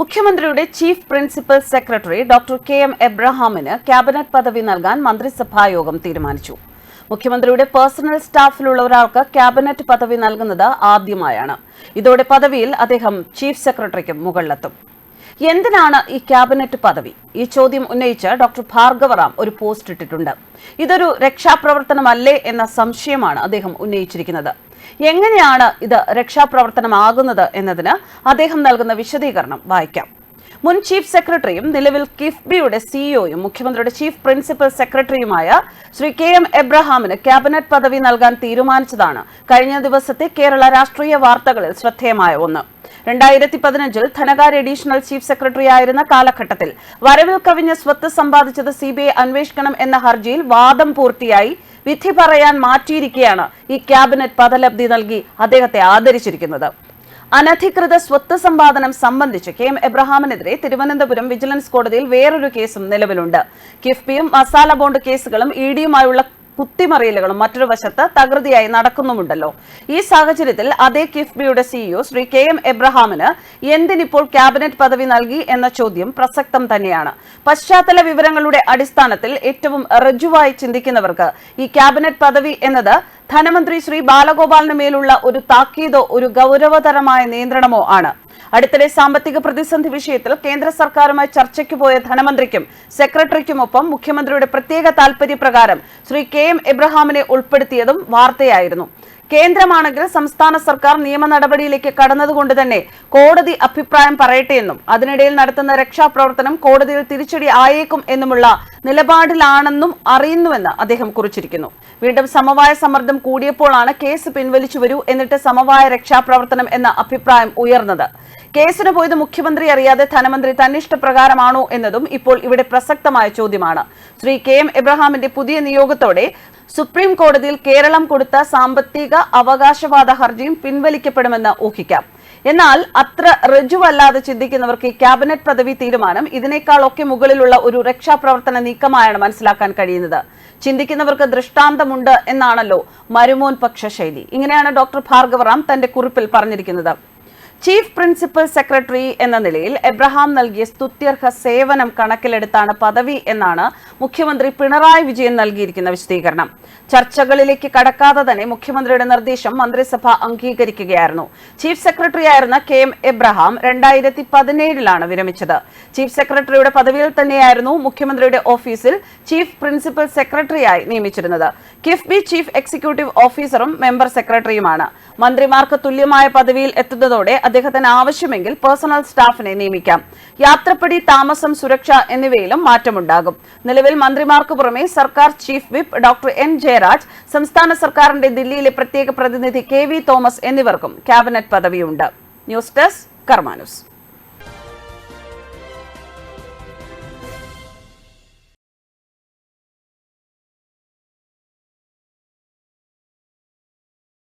മുഖ്യമന്ത്രിയുടെ chief principal secretary doctor K M എബ്രഹാമിന് cabinet പദവി നൽകാൻ മന്ത്രിസഭായോഗം തീരുമാനിച്ചു. മുഖ്യമന്ത്രിയുടെ പേഴ്സണൽ സ്റ്റാഫിലുള്ള ഒരാൾക്ക് ക്യാബിനറ്റ് പദവി നൽകുന്നത് ആദ്യമായാണ്. ഇതോടെ പദവിയിൽ അദ്ദേഹം ചീഫ് സെക്രട്ടറിക്കും മുകളിലെത്തും. എന്തിനാണ് ഈ ക്യാബിനറ്റ് പദവി? ഈ ചോദ്യം ഉന്നയിച്ച് ഡോക്ടർ ഭാർഗവറാം ഒരു പോസ്റ്റ് ഇട്ടിട്ടുണ്ട്. ഇതൊരു രക്ഷാപ്രവർത്തനമല്ലേ എന്ന സംശയമാണ് അദ്ദേഹം ഉന്നയിച്ചിരിക്കുന്നത്. എങ്ങനെയാണ് ഇത് രക്ഷാപ്രവർത്തനമാകുന്നത് എന്നതിന് അദ്ദേഹം നൽകുന്ന വിശദീകരണം വായിക്കാം. മുൻ ചീഫ് സെക്രട്ടറിയും നിലവിൽ കിഫ്ബിയുടെ സിഇഒയും മുഖ്യമന്ത്രിയുടെ ചീഫ് പ്രിൻസിപ്പൽ സെക്രട്ടറിയുമായ ശ്രീ കെ എം എബ്രഹാമിന് ക്യാബിനറ്റ് പദവി നൽകാൻ തീരുമാനിച്ചതാണ് കഴിഞ്ഞ ദിവസത്തെ കേരള രാഷ്ട്രീയ വാർത്തകളിൽ ശ്രദ്ധേയമായ ഒന്ന്. രണ്ടായിരത്തി പതിനഞ്ചിൽ ധനകാര്യ അഡീഷണൽ ചീഫ് സെക്രട്ടറി ആയിരുന്ന കാലഘട്ടത്തിൽ വരവിൽ കവിഞ്ഞ സ്വത്ത് സമ്പാദിച്ചത് സിബിഐ അന്വേഷിക്കണം എന്ന ഹർജിയിൽ വാദം പൂർത്തിയായി വിധി പറയാൻ മാറ്റിയിരിക്കുകയാണ് ഈ ക്യാബിനറ്റ് പദലബ്ധി നൽകി അദ്ദേഹത്തെ ആദരിച്ചിരിക്കുന്നത്. അനധികൃത സ്വത്ത് സമ്പാദനം സംബന്ധിച്ച് കെ എം എബ്രഹാമിനെതിരെ തിരുവനന്തപുരം വിജിലൻസ് കോടതിയിൽ വേറൊരു കേസും നിലവിലുണ്ട്. കിഫ്ബിയും മസാല ബോണ്ട് കേസുകളും ഇ ഡിയുമായുള്ള കുത്തിമറിയലുകളും മറ്റൊരു വശത്ത് തകൃതിയായി നടക്കുന്നുമുണ്ടല്ലോ. ഈ സാഹചര്യത്തിൽ അതേ കിഫ്ബിയുടെ സിഇഒ ശ്രീ കെ എം എബ്രഹാമിന് എന്തിനിപ്പോൾ ക്യാബിനറ്റ് പദവി നൽകി എന്ന ചോദ്യം പ്രസക്തം തന്നെയാണ്. പശ്ചാത്തല വിവരങ്ങളുടെ അടിസ്ഥാനത്തിൽ ഏറ്റവും ഋജുവായി ചിന്തിക്കുന്നവർക്ക് ഈ ക്യാബിനറ്റ് പദവി എന്നത് ധനമന്ത്രി ശ്രീ ബാലഗോപാലിന് മേലുള്ള ഒരു താക്കീതോ ഒരു ഗൗരവതരമായ നിയന്ത്രണമോ ആണ്. അടുത്തിടെ സാമ്പത്തിക പ്രതിസന്ധി വിഷയത്തിൽ കേന്ദ്ര സർക്കാരുമായി ചർച്ചയ്ക്ക് പോയ ധനമന്ത്രിക്കും സെക്രട്ടറിക്കുമൊപ്പം മുഖ്യമന്ത്രിയുടെ പ്രത്യേക താൽപര്യപ്രകാരം ശ്രീ കെ എം എബ്രഹാമിനെ ഉൾപ്പെടുത്തിയതും വാർത്തയായിരുന്നു. കേന്ദ്രമാണെങ്കിൽ സംസ്ഥാന സർക്കാർ നിയമ നടപടിയിലേക്ക് കടന്നതുകൊണ്ട് തന്നെ കോടതി അഭിപ്രായം പറയട്ടെയെന്നും അതിനിടയിൽ നടത്തുന്ന രക്ഷാപ്രവർത്തനം കോടതിയിൽ തിരിച്ചടി ആയേക്കും എന്നുമുള്ള നിലപാടിലാണെന്നും അറിയുന്നുവെന്ന് അദ്ദേഹം കുറിച്ചിരിക്കുന്നു. വീണ്ടും സമവായ സമ്മർദ്ദം കൂടിയപ്പോഴാണ് കേസ് പിൻവലിച്ചു വരൂ എന്നിട്ട് സമവായ രക്ഷാപ്രവർത്തനം എന്ന അഭിപ്രായം ഉയർന്നത്. കേസിന് പോയത് മുഖ്യമന്ത്രി അറിയാതെ ധനമന്ത്രി തന്നിഷ്ടപ്രകാരമാണോ എന്നതും ഇപ്പോൾ ഇവിടെ പ്രസക്തമായ ചോദ്യമാണ്. ശ്രീ കെ എം എബ്രഹാമിന്റെ പുതിയ നിയോഗത്തോടെ സുപ്രീം കോടതിയിൽ കേരളം കൊടുത്ത സാമ്പത്തിക അവകാശവാദ ഹർജിയും പിൻവലിക്കപ്പെടുമെന്ന് ഊഹിക്കാം. എന്നാൽ അത്ര ഋജുവല്ലാതെ ചിന്തിക്കുന്നവർക്ക് ഈ ക്യാബിനറ്റ് പദവി തീരുമാനം ഇതിനേക്കാളൊക്കെ മുകളിലുള്ള ഒരു രക്ഷാപ്രവർത്തന നീക്കമായാണ് മനസ്സിലാക്കാൻ കഴിയുന്നത്. ചിന്തിക്കുന്നവർക്ക് ദൃഷ്ടാന്തമുണ്ട് എന്നാണല്ലോ മരുമോൻ പക്ഷ ശൈലി ഇങ്ങനെയാണ് ഡോക്ടർ ഭാർഗവറാം തന്റെ കുറിപ്പിൽ പറഞ്ഞിരിക്കുന്നത്. ചീഫ് പ്രിൻസിപ്പൽ സെക്രട്ടറി എന്ന നിലയിൽ എബ്രഹാം നൽകിയ സ്തുത്യർഹ സേവനം കണക്കിലെടുത്താണ് പദവി എന്നാണ് മുഖ്യമന്ത്രി പിണറായി വിജയൻ നൽകിയിരിക്കുന്ന വിശദീകരണം. ചർച്ചകളിലേക്ക് കടക്കാതെ തന്നെ മുഖ്യമന്ത്രിയുടെ നിർദ്ദേശം മന്ത്രിസഭ അംഗീകരിക്കുകയായിരുന്നു. ചീഫ് സെക്രട്ടറി ആയിരുന്ന കെ എം എബ്രഹാം രണ്ടായിരത്തി പതിനേഴിലാണ് വിരമിച്ചത്. ചീഫ് സെക്രട്ടറിയുടെ പദവിയിൽ തന്നെയായിരുന്നു മുഖ്യമന്ത്രിയുടെ ഓഫീസിൽ ചീഫ് പ്രിൻസിപ്പൽ സെക്രട്ടറിയായി നിയമിച്ചിരുന്നത്. കിഫ്ബി ചീഫ് എക്സിക്യൂട്ടീവ് ഓഫീസറും മെമ്പർ സെക്രട്ടറിയുമാണ്. മന്ത്രിമാർക്ക് തുല്യമായ പദവിയിൽ എത്തുന്നതോടെ അദ്ദേഹത്തിന് ആവശ്യമെങ്കിൽ പേഴ്സണൽ സ്റ്റാഫിനെ നിയമിക്കാം. യാത്രപ്പടി താമസം സുരക്ഷ എന്നിവയിലും മാറ്റമുണ്ടാകും. നിലവിൽ മന്ത്രിമാർക്ക് പുറമെ സർക്കാർ chief whip doctor N Jayaraj സംസ്ഥാന സർക്കാരിന്റെ ദില്ലിയിലെ പ്രത്യേക പ്രതിനിധി കെ തോമസ് എന്നിവർക്കും ക്യാബിനറ്റ് പദവിയുണ്ട്. News desk കർമാനുസ്.